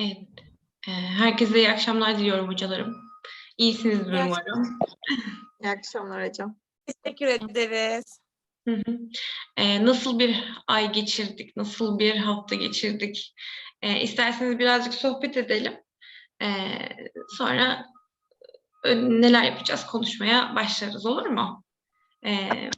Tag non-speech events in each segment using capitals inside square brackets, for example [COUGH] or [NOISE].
Evet. Ee, herkese iyi akşamlar diliyorum hocalarım. İyisinizdir İyi umarım. İyi akşamlar hocam. Teşekkür ederiz. Hı hı. Ee, nasıl bir ay geçirdik? Nasıl bir hafta geçirdik? Ee, isterseniz birazcık sohbet edelim. Ee, sonra ö- neler yapacağız konuşmaya başlarız olur mu? Ee,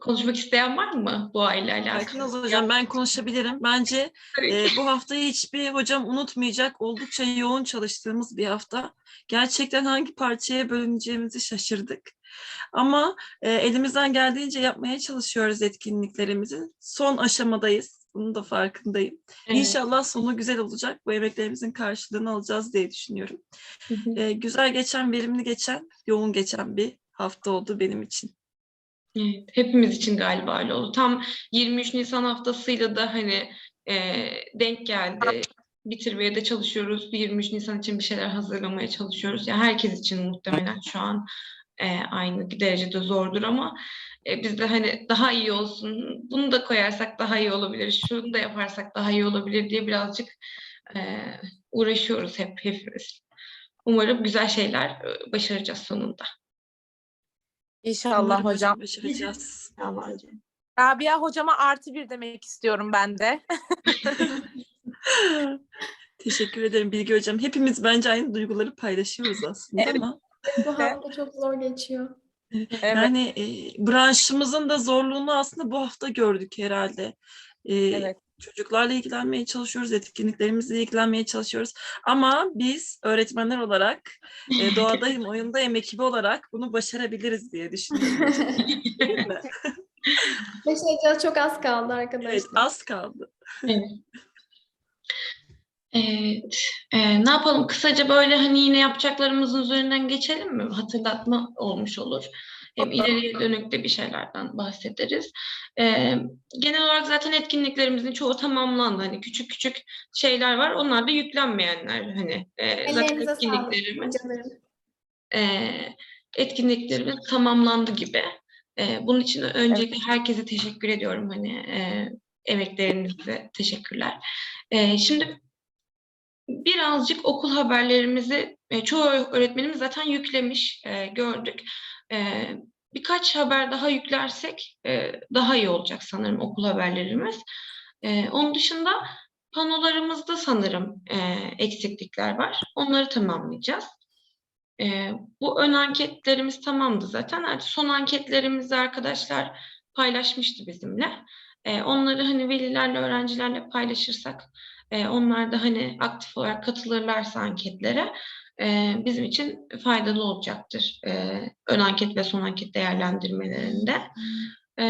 konuşmak isteyen var mı bu ayla alakalı? Aydınız hocam ben konuşabilirim. Bence Tabii e, bu haftayı hiçbir hocam unutmayacak. Oldukça yoğun çalıştığımız bir hafta. Gerçekten hangi parçaya bölüneceğimizi şaşırdık. Ama e, elimizden geldiğince yapmaya çalışıyoruz etkinliklerimizi. Son aşamadayız. Bunun da farkındayım. Evet. İnşallah sonu güzel olacak. Bu emeklerimizin karşılığını alacağız diye düşünüyorum. Hı hı. E, güzel geçen, verimli geçen, yoğun geçen bir hafta oldu benim için. Evet, hepimiz için galiba öyle oldu. Tam 23 Nisan haftasıyla da hani e, denk geldi. Bitirmeye de çalışıyoruz. 23 Nisan için bir şeyler hazırlamaya çalışıyoruz. Ya herkes için muhtemelen şu an e, aynı derecede zordur ama e, biz de hani daha iyi olsun, bunu da koyarsak daha iyi olabilir, şunu da yaparsak daha iyi olabilir diye birazcık e, uğraşıyoruz hep hepimiz. Umarım güzel şeyler e, başaracağız sonunda. İnşallah Umarım hocam. Başaracağız. İnşallah hocam. Rabia hocama artı bir demek istiyorum ben de. [LAUGHS] Teşekkür ederim Bilgi Hocam. Hepimiz bence aynı duyguları paylaşıyoruz aslında Evet. ama Bu hafta çok zor geçiyor. Evet. yani e, branşımızın da zorluğunu aslında bu hafta gördük herhalde. E, Evet. Çocuklarla ilgilenmeye çalışıyoruz, etkinliklerimizle ilgilenmeye çalışıyoruz. Ama biz öğretmenler olarak, e, [LAUGHS] doğadayım, oyundayım ekibi olarak bunu başarabiliriz diye düşünüyorum. [LAUGHS] [LAUGHS] Başaracağız çok az kaldı evet, arkadaşlar. az kaldı. Evet. Ee, ne yapalım? Kısaca böyle hani yine yapacaklarımızın üzerinden geçelim mi? Hatırlatma olmuş olur. Hem ileriye dönük de bir şeylerden bahsederiz. Ee, genel olarak zaten etkinliklerimizin çoğu tamamlandı. Hani küçük küçük şeyler var. Onlar da yüklenmeyenler. Hani e, zaten etkinliklerimiz e, etkinliklerimiz tamamlandı gibi. E, bunun için öncelikle herkese teşekkür ediyorum. Hani e, emeklerinize teşekkürler. E, şimdi birazcık okul haberlerimizi e, çoğu öğretmenimiz zaten yüklemiş, e, gördük. E, birkaç haber daha yüklersek daha iyi olacak sanırım okul haberlerimiz. Onun dışında panolarımızda sanırım eksiklikler var. Onları tamamlayacağız. E, bu ön anketlerimiz tamamdı zaten. Artık son anketlerimizi arkadaşlar paylaşmıştı bizimle. E, onları hani velilerle, öğrencilerle paylaşırsak e, onlar da hani aktif olarak katılırlarsa anketlere e, bizim için faydalı olacaktır. E, ön anket ve son anket değerlendirmelerinde. E,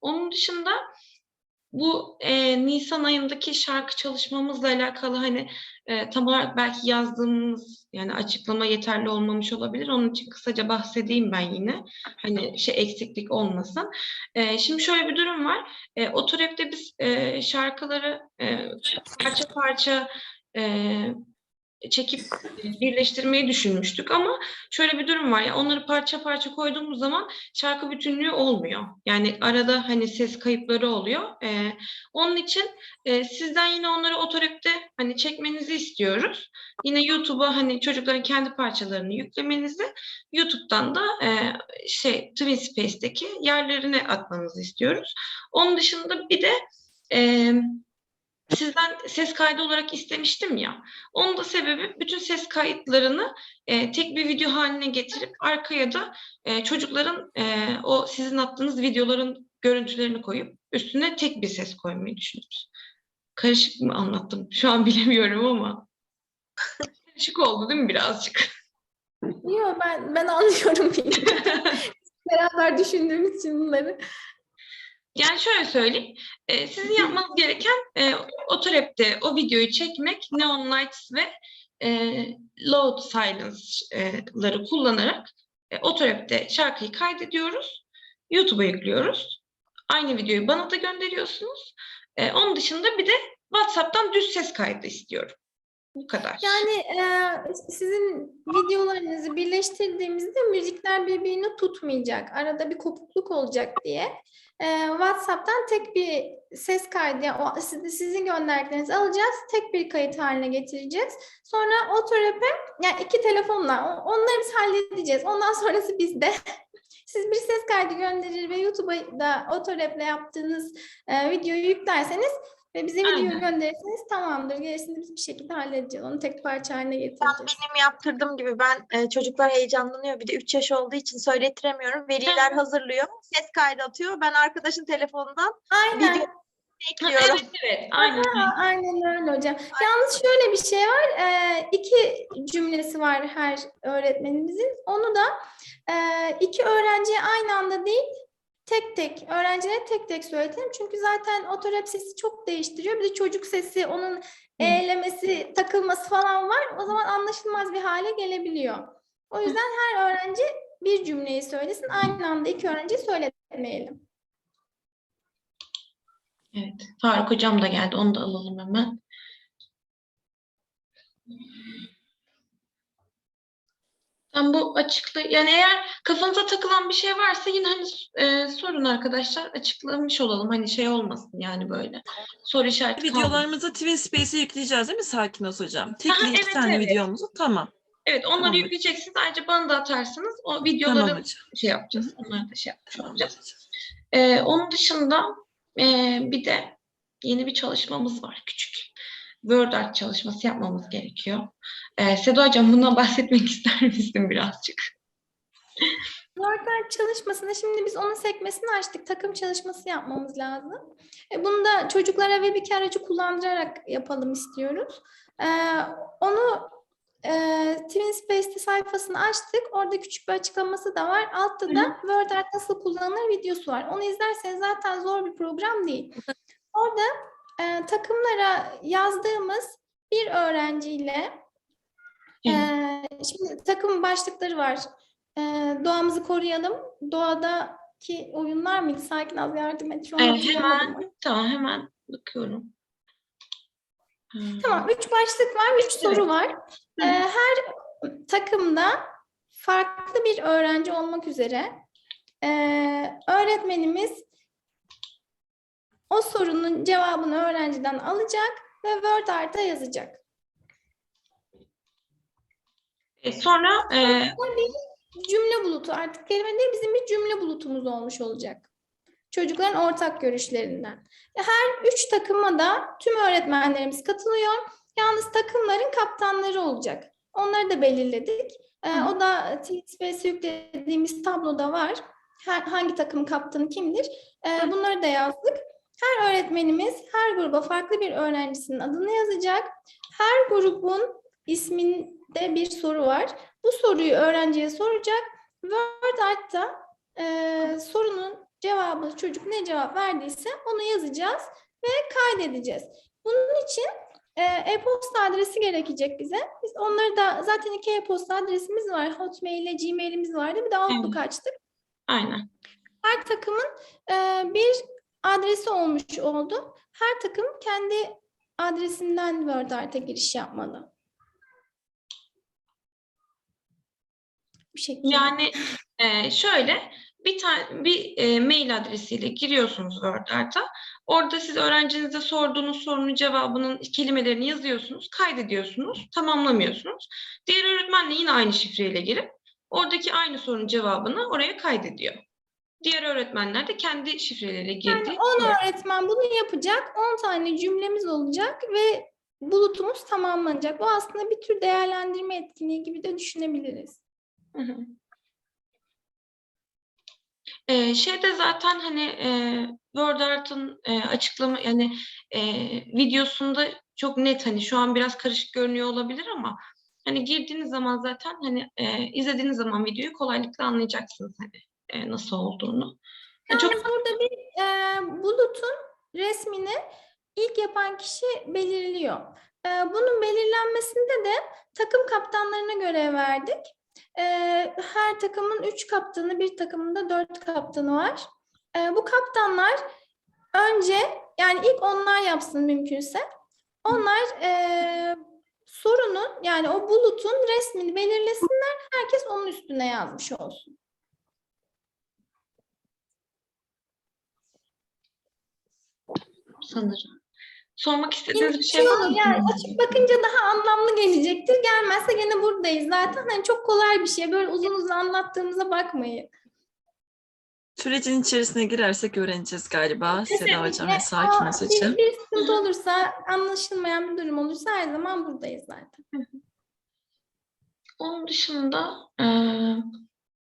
onun dışında bu e, Nisan ayındaki şarkı çalışmamızla alakalı hani e, tam olarak belki yazdığımız yani açıklama yeterli olmamış olabilir. Onun için kısaca bahsedeyim ben yine. Hani şey eksiklik olmasın. E, şimdi şöyle bir durum var. E, Otorep'te biz e, şarkıları e, parça parça e, çekip birleştirmeyi düşünmüştük ama şöyle bir durum var ya onları parça parça koyduğumuz zaman şarkı bütünlüğü olmuyor. Yani arada hani ses kayıpları oluyor. Ee, onun için e, sizden yine onları otorepte hani çekmenizi istiyoruz. Yine YouTube'a hani çocukların kendi parçalarını yüklemenizi YouTube'dan da e, şey TwinSpace'deki yerlerine atmanızı istiyoruz. Onun dışında bir de e, sizden ses kaydı olarak istemiştim ya. Onun da sebebi bütün ses kayıtlarını e, tek bir video haline getirip arkaya da e, çocukların e, o sizin attığınız videoların görüntülerini koyup üstüne tek bir ses koymayı düşünüyoruz. Karışık mı anlattım? Şu an [LAUGHS] bilemiyorum ama. Karışık oldu değil mi birazcık? Yok ben ben anlıyorum. [LAUGHS] Beraber düşündüğümüz için bunları. Yani şöyle söyleyeyim, e, sizin yapmanız gereken e, Otorep'te o videoyu çekmek, Neon Lights ve e, Load Silence'ları kullanarak e, Otorep'te şarkıyı kaydediyoruz, YouTube'a yüklüyoruz. Aynı videoyu bana da gönderiyorsunuz. E, onun dışında bir de WhatsApp'tan düz ses kaydı istiyorum. Bu kadar. Yani e, sizin videolarınızı birleştirdiğimizde müzikler birbirini tutmayacak. Arada bir kopukluk olacak diye. e, WhatsApp'tan tek bir ses kaydı, yani o, sizin, gönderdiklerinizi alacağız. Tek bir kayıt haline getireceğiz. Sonra Otorap'e yani iki telefonla o- onları biz halledeceğiz. Ondan sonrası bizde. [LAUGHS] Siz bir ses kaydı gönderir ve YouTube'a da Otorap'le yaptığınız e, videoyu yüklerseniz ve bize video Aynen. gönderirseniz tamamdır. Gerisini biz bir şekilde halledeceğiz. Onu tek parça haline getireceğiz. Benim yaptırdığım gibi ben e, çocuklar heyecanlanıyor. Bir de 3 yaş olduğu için söyletiremiyorum. Veliler hazırlıyor. Ses kaydı atıyor. Ben arkadaşın telefonundan Aynen. video ekliyorum. evet evet aynen. Ha, aynen öyle hocam. Yalnız şöyle bir şey var. e, iki cümlesi var her öğretmenimizin. Onu da e, iki öğrenciye aynı anda değil, tek tek öğrencilere tek tek söyletelim. Çünkü zaten otorap sesi çok değiştiriyor. Bir de çocuk sesi, onun eğlemesi, takılması falan var. O zaman anlaşılmaz bir hale gelebiliyor. O yüzden her öğrenci bir cümleyi söylesin. Aynı anda iki öğrenciyi söyletmeyelim. Evet. Faruk hocam da geldi. Onu da alalım hemen. Ben bu açıklı yani eğer kafanıza takılan bir şey varsa yine hani e, sorun arkadaşlar açıklamış olalım hani şey olmasın yani böyle soru işareti. Videolarımızı Twin Space'e yükleyeceğiz değil mi Sakinos hocam? Tekli Aha, iki evet, tane evet. videomuzu. Tamam. Evet onları Tamam. yükleyeceksiniz ayrıca bana da atarsanız o videoları Tamam şey yapacağız onları da şey yapmış Tamam olacağız. hocam. Ee, onun dışında e, bir de yeni bir çalışmamız var küçük. Word art çalışması yapmamız gerekiyor. Ee, Seda Hocam bundan [LAUGHS] bahsetmek ister misin birazcık? WordArt çalışmasında şimdi biz onun sekmesini açtık. Takım çalışması yapmamız lazım. E, bunu da çocuklara web iki aracı kullandırarak yapalım istiyoruz. E, onu e, TwinSpace'te sayfasını açtık. Orada küçük bir açıklaması da var. Altta da WordArt nasıl kullanılır videosu var. Onu izlerseniz zaten zor bir program değil. Orada e, takımlara yazdığımız bir öğrenciyle. Ee, şimdi takım başlıkları var. Ee, doğamızı koruyalım. Doğadaki oyunlar mıydı? Sakin az yardım et. Şu an hemen tamam hemen bakıyorum. Hmm. Tamam. Üç başlık var. Üç soru var. Ee, her takımda farklı bir öğrenci olmak üzere ee, öğretmenimiz o sorunun cevabını öğrenciden alacak ve Word Art'a yazacak. E, sonra e, cümle bulutu artık kelime değil bizim bir cümle bulutumuz olmuş olacak. Çocukların ortak görüşlerinden. Ve Her üç takıma da tüm öğretmenlerimiz katılıyor. Yalnız takımların kaptanları olacak. Onları da belirledik. Ee, o da TSP'si yüklediğimiz tabloda var. Her, hangi takımın kaptanı kimdir? Ee, bunları da yazdık. Her öğretmenimiz her gruba farklı bir öğrencisinin adını yazacak. Her grubun isminde bir soru var. Bu soruyu öğrenciye soracak. Word Art'ta e, sorunun cevabı çocuk ne cevap verdiyse onu yazacağız ve kaydedeceğiz. Bunun için e, e-posta adresi gerekecek bize. Biz onları da zaten iki e-posta adresimiz var. Hotmail ile Gmail'imiz vardı. Bir de Outlook açtık. aynen. Her takımın e, bir adresi olmuş oldu. Her takım kendi adresinden Word Art'a giriş yapmalı. Bu şekilde. Yani e, şöyle bir tane bir e, mail adresiyle giriyorsunuz Word Art'a. Orada siz öğrencinize sorduğunuz sorunun cevabının kelimelerini yazıyorsunuz, kaydediyorsunuz, tamamlamıyorsunuz. Diğer öğretmen de yine aynı şifreyle girip oradaki aynı sorunun cevabını oraya kaydediyor. Diğer öğretmenler de kendi şifreleriyle girdi. Yani 10 öğretmen bunu yapacak. 10 tane cümlemiz olacak ve bulutumuz tamamlanacak. Bu aslında bir tür değerlendirme etkinliği gibi de düşünebiliriz. Hı hı. Ee, şeyde zaten hani e, Word Art'ın e, açıklama yani e, videosunda çok net hani şu an biraz karışık görünüyor olabilir ama hani girdiğiniz zaman zaten hani e, izlediğiniz zaman videoyu kolaylıkla anlayacaksınız hani e, nasıl olduğunu. Yani çok burada bir e, bulutun resmini ilk yapan kişi belirliyor. E, bunun belirlenmesinde de takım kaptanlarına görev verdik. Her takımın üç kaptanı, bir takımın da dört kaptanı var. Bu kaptanlar önce yani ilk onlar yapsın mümkünse. Onlar e, sorunun yani o bulutun resmini belirlesinler. Herkes onun üstüne yazmış olsun. sanırım. Sormak istediğiniz bir şey var mı? yani açıp bakınca daha anlamlı gelecektir. Gelmezse gene buradayız zaten. Hani çok kolay bir şey. Böyle uzun uzun anlattığımıza bakmayın. Sürecin içerisine girersek öğreneceğiz galiba Seda Hocam ve. Sakin Hocam. Bir, bir sıkıntı olursa, anlaşılmayan bir durum olursa her zaman buradayız zaten. Onun dışında eee,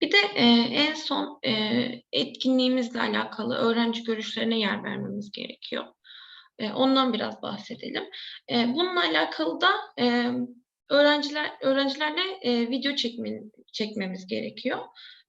bir de eee, en son eee, etkinliğimizle alakalı öğrenci görüşlerine yer vermemiz gerekiyor. Eee, ondan biraz bahsedelim. Eee, bununla alakalı da eee, öğrenciler öğrencilerle eee, video çekme, çekmemiz gerekiyor.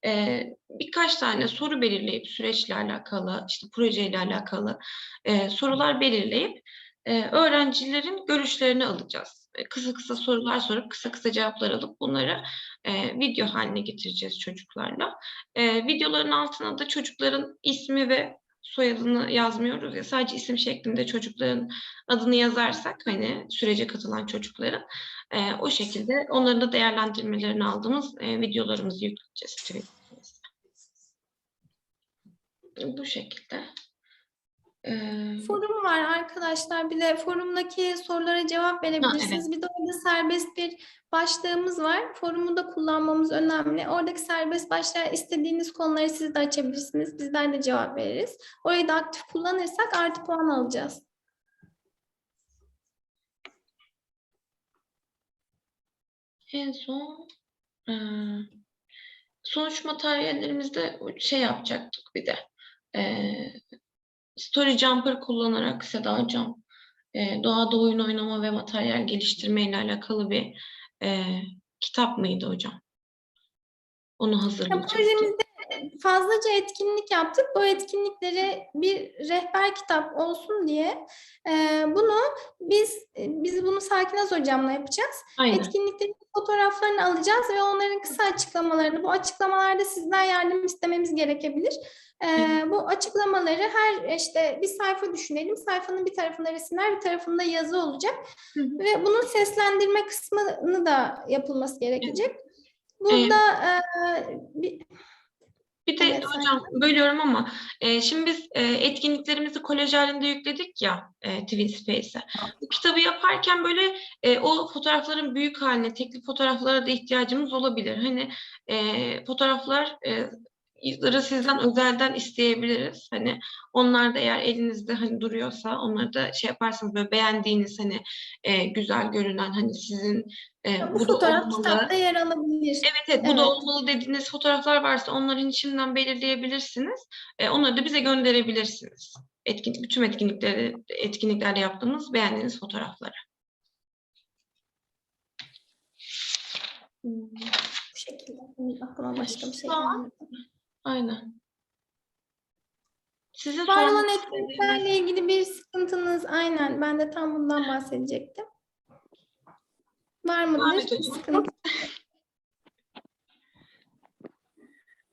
Eee, birkaç tane soru belirleyip süreçle alakalı, işte projeyle alakalı eee, sorular belirleyip eee, öğrencilerin görüşlerini alacağız. E, Kısa kısa sorular sorup kısa kısa cevaplar alıp bunları e, video haline getireceğiz çocuklarla. E, videoların altına da çocukların ismi ve soyadını yazmıyoruz ya sadece isim şeklinde çocukların adını yazarsak hani sürece katılan çocukların e, o şekilde onların da değerlendirmelerini aldığımız e, videolarımızı yükleyeceğiz. Bu şekilde. Forum var arkadaşlar. Bir de forumdaki sorulara cevap verebilirsiniz. Bir de orada serbest bir başlığımız var. Forumu da kullanmamız önemli. Oradaki serbest başlığa istediğiniz konuları siz de açabilirsiniz. Bizler de cevap veririz. Orayı da aktif kullanırsak artı puan alacağız. En son sonuç materyallerimizde şey yapacaktık bir de. Eee, Story Jumper kullanarak Seda Hocam eee, doğada oyun oynama ve materyal geliştirme ile alakalı bir eee, kitap mıydı hocam? Onu Ya, hazırlayacaktık. projemizde fazlaca etkinlik yaptık. Bu etkinlikleri bir rehber kitap olsun diye e, bunu biz biz bunu Sakinaz hocamla yapacağız. Aynen. Etkinliklerin fotoğraflarını alacağız ve onların kısa açıklamalarını, bu açıklamalarda sizden yardım istememiz gerekebilir. Ee, bu açıklamaları her işte bir sayfa düşünelim. Sayfanın bir tarafında resimler, bir tarafında yazı olacak. Hı hı. Ve bunun seslendirme kısmını da yapılması gerekecek. Burada eee, bir, Bir de Evet, hocam bölüyorum ama e, şimdi biz e, etkinliklerimizi kolaj halinde yükledik ya e, TwinSpace'e. Bu kitabı yaparken böyle e, o fotoğrafların büyük haline, tekli fotoğraflara da ihtiyacımız olabilir. Hani e, fotoğraflar e, sizden özelden isteyebiliriz. Hani onlar da eğer elinizde hani duruyorsa onları da şey yaparsanız böyle beğendiğiniz hani e, güzel görünen hani sizin e, bu bu da fotoğraf olmalı. kitapta yer alabilir. Evet evet bu da Evet. olmalı dediğiniz fotoğraflar varsa onların içinden belirleyebilirsiniz. E, onları da bize gönderebilirsiniz. Etkin, bütün etkinlikleri, etkinliklerde yaptığımız beğendiğiniz fotoğrafları. Hmm, Bu şekilde. Aklıma başka bir şey gelmedi. Aynen. Sizin Var olan etkinliklerle ilgili bir sıkıntınız aynen. Ben de tam bundan bahsedecektim. Var? Evet hocam. sıkıntı?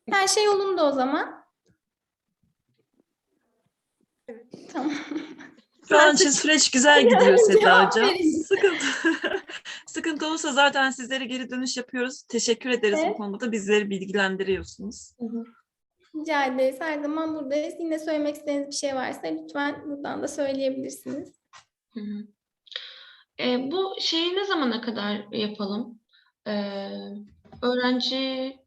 Her şey yolunda o zaman. Tamam. Şu an için süreç güzel gidiyor Seda Hocam. Sıkıntı, [LAUGHS] sıkıntı olursa zaten sizlere geri dönüş yapıyoruz. Teşekkür ederiz Evet. bu konuda. Bizleri bilgilendiriyorsunuz. Hı hı. Rica ederiz. Her zaman buradayız. Yine söylemek istediğiniz bir şey varsa lütfen buradan da söyleyebilirsiniz. Hı hı. E, bu şeyi ne zamana kadar yapalım? E, öğrenci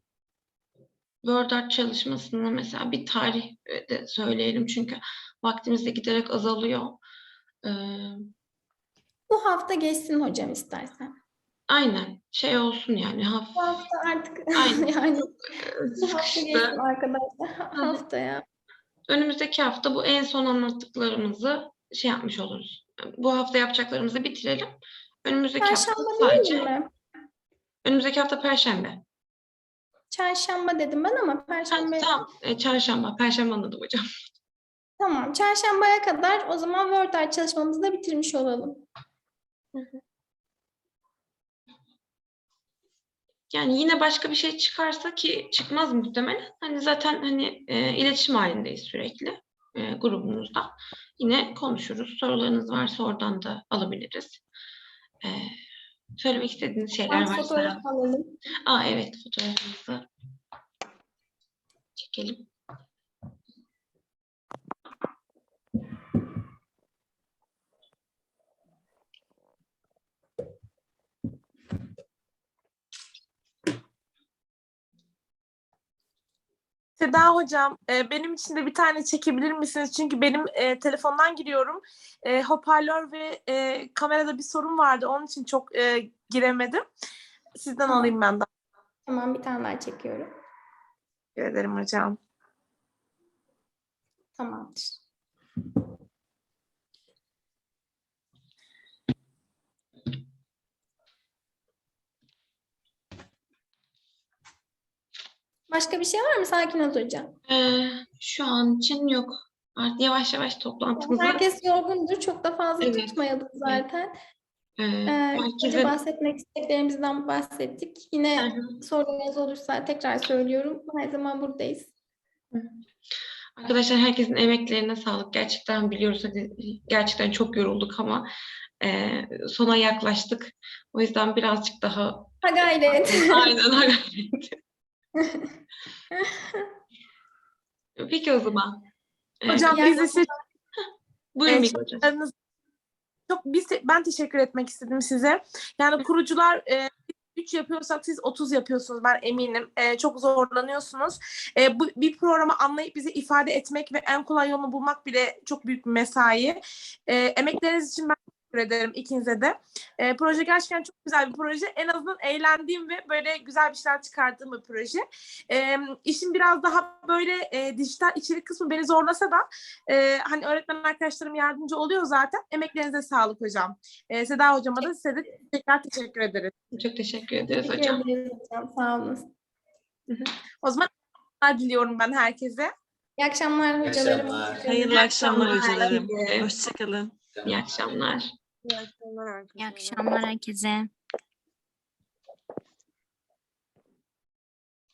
Word Art çalışmasını mesela bir tarih de söyleyelim çünkü vaktimiz de giderek azalıyor. E, Bu hafta geçsin hocam istersen. aynen şey olsun yani hafif Bu hafta artık [LAUGHS] Aynen. yani [LAUGHS] bu hafta geçsin arkadaşlar. Haftaya. Önümüzdeki hafta bu en son anlattıklarımızı şey yapmış oluruz. Bu hafta yapacaklarımızı bitirelim. Önümüzdeki hafta Çarşamba sadece mi? önümüzdeki hafta Perşembe. Çarşamba dedim ben ama Perşembe tamam, e, Çarşamba. Perşembe anladım hocam. [LAUGHS] tamam. Çarşambaya kadar o zaman Word Art çalışmamızı da bitirmiş olalım. Yani yine başka bir şey çıkarsa ki çıkmaz muhtemelen. Hani zaten hani e, iletişim halindeyiz sürekli e, grubumuzda. Yine konuşuruz. Sorularınız varsa oradan da alabiliriz. E, Söylemek istediğiniz şeyler Ben varsa. fotoğraf alalım. Aa evet fotoğrafınızı çekelim. Seda hocam e, benim için de bir tane çekebilir misiniz? Çünkü benim e, telefondan giriyorum. E, hoparlör ve e, kamerada bir sorun vardı. Onun için çok e, giremedim. Sizden Tamam. alayım ben de. Tamam bir tane daha çekiyorum. Teşekkür ederim hocam. Tamamdır. Başka bir şey var mı Sakinaz Hocam? Ee, şu an için yok. Artık yavaş yavaş toplantımızı Herkes yorgundur. Çok da fazla Evet. tutmayalım zaten. e, Ee, herkese bahsetmek istediklerimizden bahsettik. Yine sorularınız olursa tekrar söylüyorum. Her zaman buradayız. Arkadaşlar herkesin emeklerine sağlık. Gerçekten biliyoruz hadi gerçekten çok yorulduk ama e, sona yaklaştık. O yüzden birazcık daha Ha gayret. [LAUGHS] aynen ha gayret. Peki o zaman. E, Hocam biz size [LAUGHS] buyurun Evet. Hocam. Çok biz ben teşekkür etmek istedim size. Yani kurucular e, 3 yapıyorsak siz 30 yapıyorsunuz ben eminim. E, çok zorlanıyorsunuz. E, bu bir programı anlayıp bize ifade etmek ve en kolay yolunu bulmak bile çok büyük bir mesai. E, emekleriniz için ben teşekkür ederim ikinize de. E, proje gerçekten çok güzel bir proje. En azından eğlendiğim ve böyle güzel bir şeyler çıkardığım bir proje. E, işin biraz daha böyle e, dijital içerik kısmı beni zorlasa da e, hani öğretmen arkadaşlarım yardımcı oluyor zaten. Emeklerinize sağlık hocam. E, Seda hocama da size de tekrar teşekkür ederiz. Çok teşekkür ederiz Teşekkür hocam. ederiz hocam. Sağ olun. O zaman diliyorum ben herkese. İyi akşamlar İyi hocalarım. akşamlar. Hayırlı akşamlar hocalarım. Hoşçakalın. İyi akşamlar. İyi akşamlar herkese.